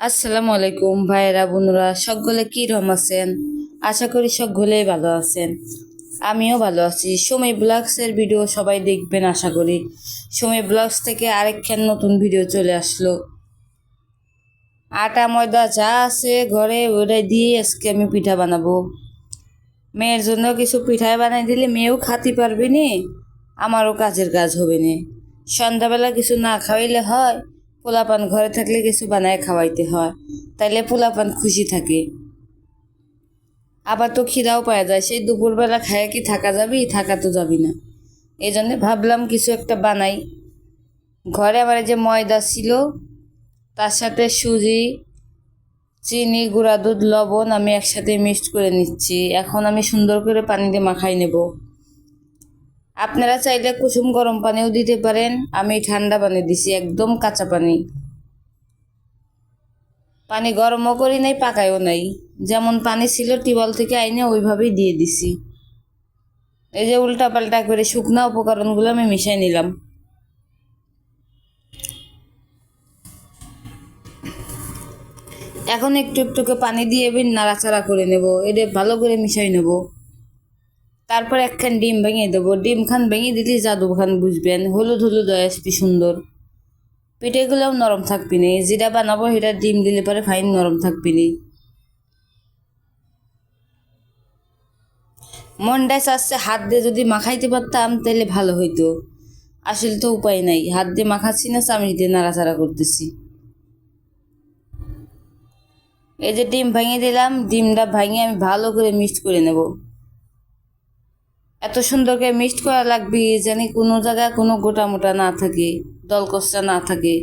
আসসালামু আলাইকুম ভাইয়েরা, বোনরা, সকলে রকম আছেন? আশা করি সকলেই ভালো আছেন। আমিও ভালো আছি। সময় ব্লগসের ভিডিও সবাই দেখবেন, আশা করি। সময় ব্লগস থেকে আরেকখান নতুন ভিডিও চলে আসলো। আটা, ময়দা যা আছে ঘরে, ওটাই দিয়ে আজকে আমি পিঠা বানাবো। মেয়ের জন্য কিছু পিঠাই বানাই দিলে মেয়েও খাতে পারবে নি, আমারও কাজের কাজ হবে না। সন্ধ্যাবেলা কিছু না খাওয়াইলে হয় পোলাপান ঘরে থাকলে কিছু বানায় খাওয়াইতে হয়, তাইলে পোলাপান খুশি থাকে। আবার তো খিদাও পাওয়া যায়, সেই দুপুরবেলা খায় কি থাকা যাবি? থাকা তো যাবি না। এই জন্যে ভাবলাম কিছু একটা বানাই। ঘরে আমার যে ময়দা ছিল, তার সাথে সুজি, চিনি, গুঁড়া দুধ, লবণ আমি একসাথে মিক্সড করে নিচ্ছি। এখন আমি সুন্দর করে পানি দিয়ে মাখাই নেব। আপনারা চাইলে কুসুম গরম পানিও দিতে পারেন। আমি ঠান্ডা পানি দিছি, একদম কাঁচা পানি। পানি গরমও করি নাই, পাকায়ও নাই। যেমন পানি ছিল, টিউবওয়েল থেকে আইনে ওইভাবেই দিয়ে দিছি। এই যে উল্টা পাল্টা করে শুকনা উপকরণগুলো আমি মিশাই নিলাম। এখন একটু একটুকে পানি দিয়ে নাড়াচাড়া করে নেব। এটা ভালো করে মিশাই নেব। তারপর একখান ডিম ভেঙে দেবো। ডিম খান ভেঙে দিলে জাদু খান বুঝবেন। হলুদ হলুদ হয়ে, আসবি সুন্দর। পিঠেগুলোও নরম থাকবি নি। যেটা বানাবো সেটা ডিম দিলে পরে ফাইন নরম থাকবি নি। মনটাই চাচ্ছে হাত দিয়ে যদি মাখাইতে পারতাম তাহলে ভালো হইতো। আসলে তো উপায় নাই। হাত দিয়ে মাখাচ্ছি না, চামচ দিয়ে নাড়াচাড়া করতেছি। এই যে ডিম ভেঙে দিলাম, ডিমটা ভেঙে আমি ভালো করে মিক্সড করে নেব। এত সুন্দর করে মিক্সড করা লাগবে জানি কোনো জায়গায় কোনো গোটা মোটা না থাকে দলকষ্টা না থাকে।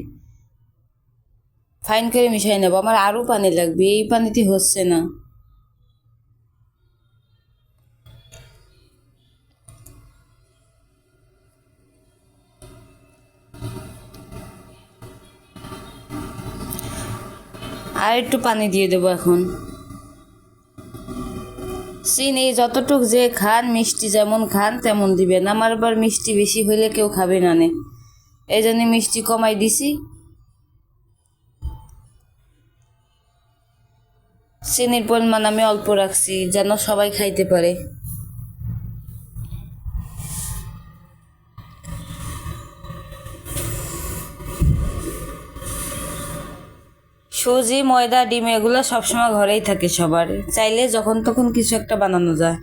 ফাইন করে মিশাই নেব, আমার আরও পানি লাগবে, এই পানিতে হচ্ছে না। আর একটু পানি দিয়ে দেবো এখন। চিনি যতটুক যে খান, মিষ্টি যেমন খান তেমন দিবেন। আমার আবার মিষ্টি বেশি হইলে কেউ খাবে না নে। এই জন্য মিষ্টি কমাই দিছি। চিনির পরিমাণ আমি অল্প রাখছি, যেন সবাই খাইতে পারে। সুজি, ময়দা, ডিম, এগুলো সবসময় ঘরেই থাকে সবার। চাইলে যখন তখন কিছু একটা বানানো যায়।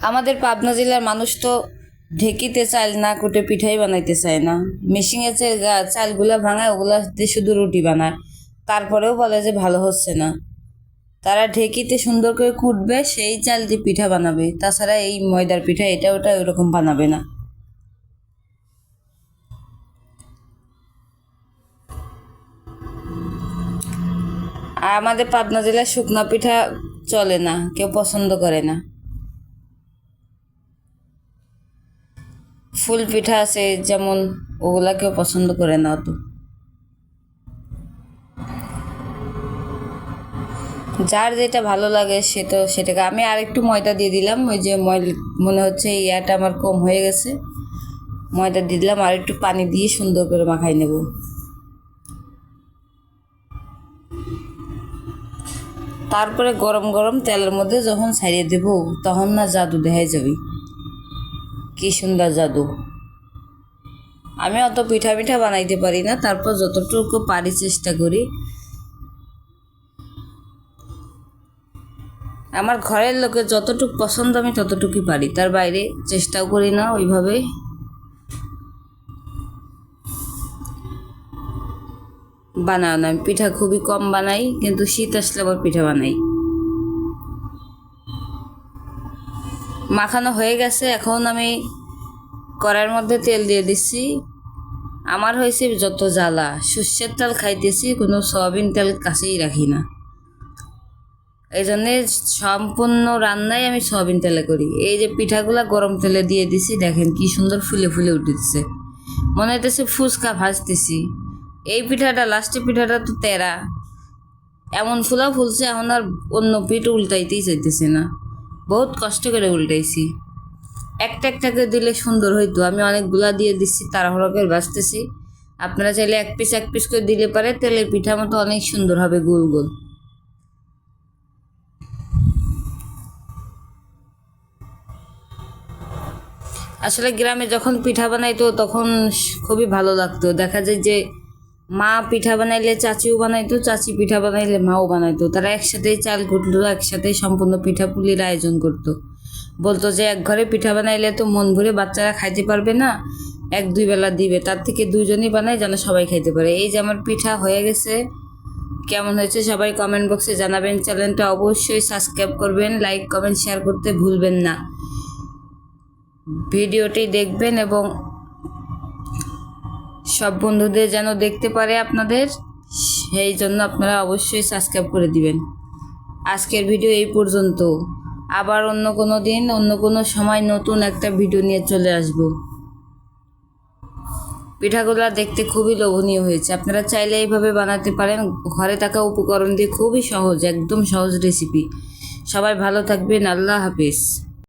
আমাদের পাবনা জেলার মানুষ তো ঢেকিতে চাল না, কুটে পিঠাই বানাইতে চায় না। মেশিনে গা- চালগুলা ভাঙায়, ওগুলা দিয়ে শুধু রুটি বানায়। তারপরেও বলে যে ভালো হচ্ছে না। তারা ঢেকিতে সুন্দর করে কুটবে, সেই চাল দিয়ে পিঠা বানাবে। তাছাড়া এই ময়দার পিঠা, এটা ওটা ওরকম বানাবে না। আর আমাদের পাবনা জেলায় শুকনো পিঠা চলে না, কেউ পছন্দ করে না। ফুল পিঠা আছে, যেমন ওগুলা কেউ পছন্দ করে না অত। যার যেটা ভালো লাগে সে তো সেটাকে, আমি আরেকটু ময়দা দিয়ে দিলাম, ওই যে মনে হচ্ছে ইয়াটা আমার কম হয়ে গেছে। ময়দা দিয়ে দিলাম, আর একটু পানি দিয়ে সুন্দর করে মাখাই নেব। তারপরে গরম গরম তেলের মধ্যে যখন ছাড়িয়ে দেব, তখন না জাদু দেখাই যাবি। কি সুন্দর জাদু। আমি অত পিঠা পিঠা বানাইতে পারি না, তারপর যতটুকু পারি চেষ্টা করি। আমার ঘরের লোকের যতটুকু পছন্দ আমি ততটুকুই পারি, তার বাইরে চেষ্টাও করি না ওইভাবে। বানাও না। পিঠা খুবই কম বানাই, কিন্তু শীত আসলে আবার পিঠা বানাই। মাখানো হয়ে গেছে, এখন আমি কড়াইয়ের মধ্যে তেল দিয়ে দিচ্ছি। আমার হয়েছে যত জ্বালা, সর্ষের তেল খাইতেছি, কোনো সয়াবিন তেল কাছেই রাখি না। এই জন্যে সম্পূর্ণ রান্নাই আমি সয়াবিন তেলে করি। এই যে পিঠাগুলা গরম তেলে দিয়ে দিছি, দেখেন কি সুন্দর ফুলে ফুলে উঠেছে। মনে হইতেছে ফুচকা ভাজতেছি। এই পিঠাটা লাস্টের পিঠাটা তো তেরা। এমন ফুলা ফুলছে, এখন আর অন্য পিঠ উল্টাইতেই চাইতেছে না। বহুত কষ্ট করে উল্টাইছি। একটা একটা করে দিলে সুন্দর হইতো। আমি অনেকগুলা দিয়ে দিচ্ছি, তাড়াহুড়ো করে বাঁচতেছি। আপনারা চাইলে এক পিস এক পিস করে দিলে পারে, তেলের পিঠা মতো অনেক সুন্দর হবে, গোল গোল। আসলে গ্রামে যখন পিঠা বানাইতো, তখন খুবই ভালো লাগতো। দেখা যায় যে মা পিঠা বানাইলে চাচিও বানাইতো, চাচি পিঠা বানাইলে মাও বানাইতো। তারা একসাথেই চাল কুটলো একসাথেই সম্পূর্ণ পিঠা পুলির আয়োজন করতো। বলতো যে, এক ঘরে পিঠা বানাইলে তো মন ভরে বাচ্চারা খাইতে পারবে না, এক দুই বেলা দিবে। তার থেকে দুইজনই বানায় যেন সবাই খাইতে পারে। এই যে আমার পিঠা হয়ে গেছে। কেমন হয়েছে সবাই কমেন্ট বক্সে জানাবেন। চ্যানেলটা অবশ্যই সাবস্ক্রাইব করবেন লাইক কমেন্ট শেয়ার করতে ভুলবেন না। ভিডিওটি দেখবেন এবং সব বন্ধুদের যেন দেখতে পারে আপনাদের, সেই জন্য আপনারা অবশ্যই সাবস্ক্রাইব করে দিবেন। আজকের ভিডিও এই পর্যন্ত। আবার অন্য কোনো দিন, অন্য কোনো সময় নতুন একটা ভিডিও নিয়ে চলে আসব। পিঠাগুলা দেখতে খুবই লোভনীয় হয়েছে। আপনারা চাইলে এইভাবে বানাতে পারেন। ঘরে থাকা উপকরণ দিয়ে খুবই সহজ, একদম সহজ রেসিপি সবাই ভালো থাকবেন। আল্লাহ হাফিজ।